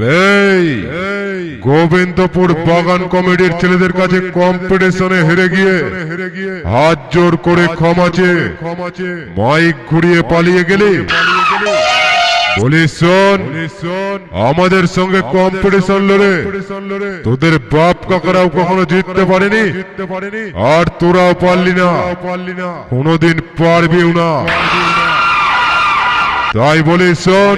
এই গোবিন্দপুর বাগান কমিটির ছেলেদের কাছে কম্পিটিশনে হেরে গিয়ে হাত জোর করে ক্ষমা চেয়ে মাইক ঘুরিয়ে পালিয়ে গেলি। আমাদের সঙ্গে কম্পিটিশন লড়ে। তোদের বাপ কাকারাও কখনো জিততে পারেনি। আর তোরাও পারলি না। কোনোদিন পারবিও না। তাই বলে শোন।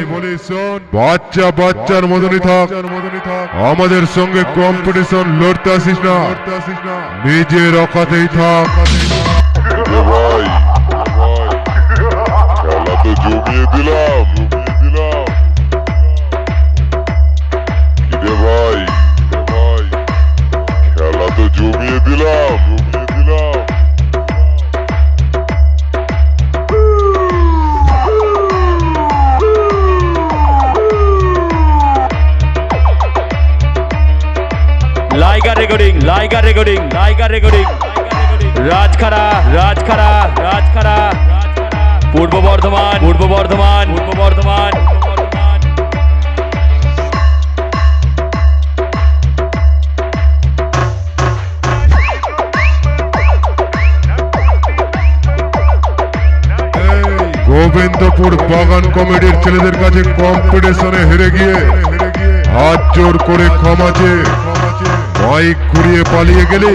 বাচ্চা বাচ্চার মতনই থাক। আমাদের সঙ্গে কম্পিটিশন লড়তে আসিস না। নিজের অকাতেই থাক। খেলা তো জমিয়ে দিলাম। লাইগা রেকর্ডিং লাইগা রেকর্ডিং লাইগা রেকর্ডিং রাজখাড়া রাজখাড়া রাজখাড়া পূর্ব বর্ধমান পূর্ব বর্ধমান পূর্ব বর্ধমান গোবিন্দপুর বাগান কমিটির ছেলেদের কাছে কম্পিটিশনে হেরে গিয়ে হাত জোর করে ক্ষমা চেয়ে মাইক কুড়িয়ে পালিয়ে গেলি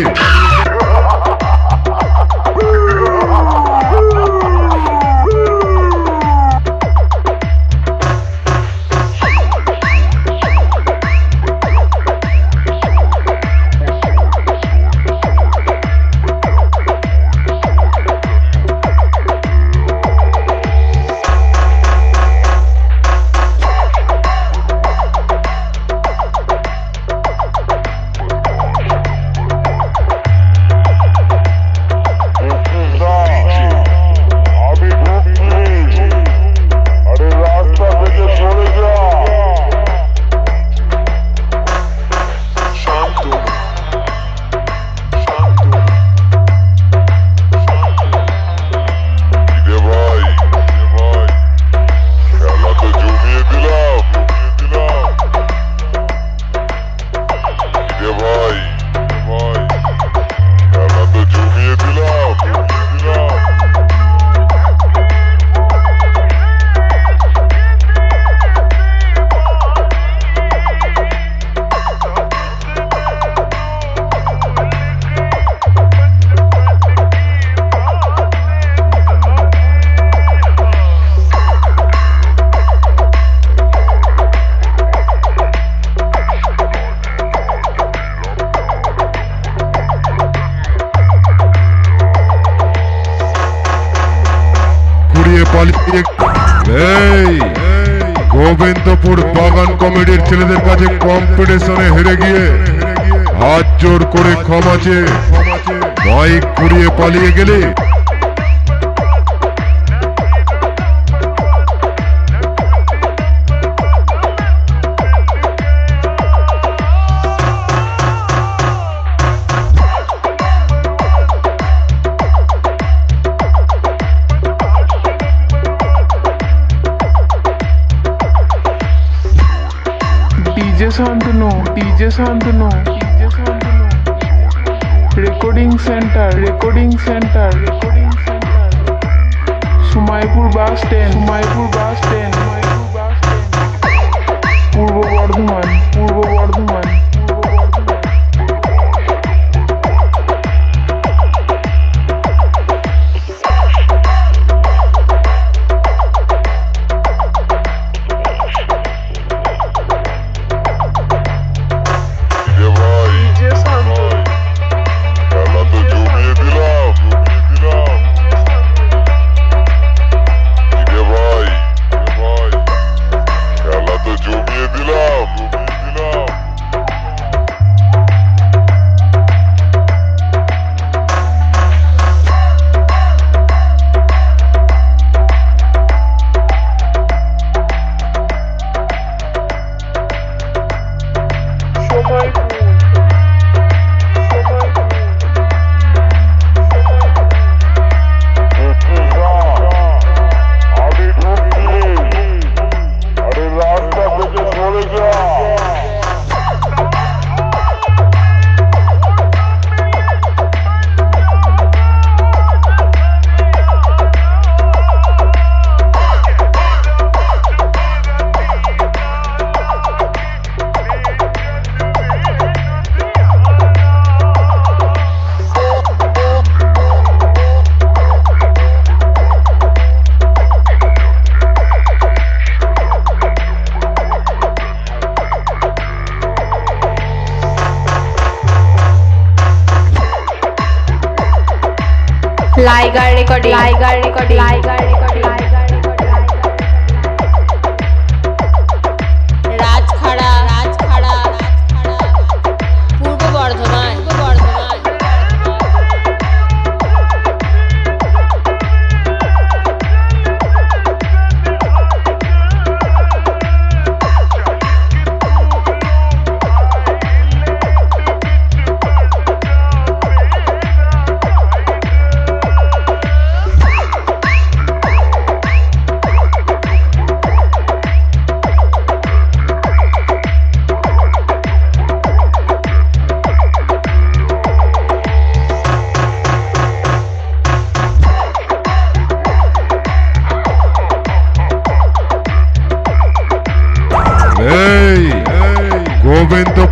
এই, গোবিন্দপুর বাগান কমিটির ছেলেদের কাছে কম্পিটিশনে হেরে গিয়ে হাত জোর করে ক্ষমা চেয়ে, মাইক ঘুরিয়ে পালিয়ে গেলি Shantanu DJ Shantanu recording centre recording centre recording centre Sumaipur bus stand Sumaipur bus stand Purba Bardhaman. Liger recording Liger recording Liger recording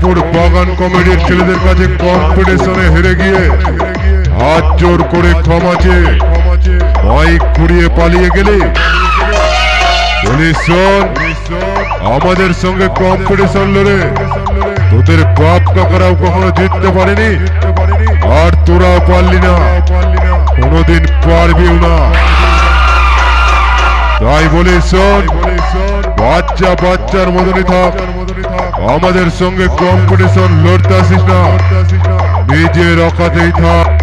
Gobindapur বাগান কমিটির ছেলেদের কাছে কম্পিটিশনে হেরে গিয়ে হাত জোর করে ক্ষমা চেয়ে মাইক ঘুরিয়ে পালিয়ে গেলে আমাদের সঙ্গে কম্পিটিশন লড়ে। তোদের বাপ কাকারাও কখনো জিততে পারেনি, আর তোরাও পারলি না। কোনোদিন পারবিও না। তাই বলে শোন, বাচ্চা বাচ্চার মতনই থাক। আমাদের সঙ্গে কম্পিটিশন লড়তে আসিস না। নিজের অকাতেই থাক।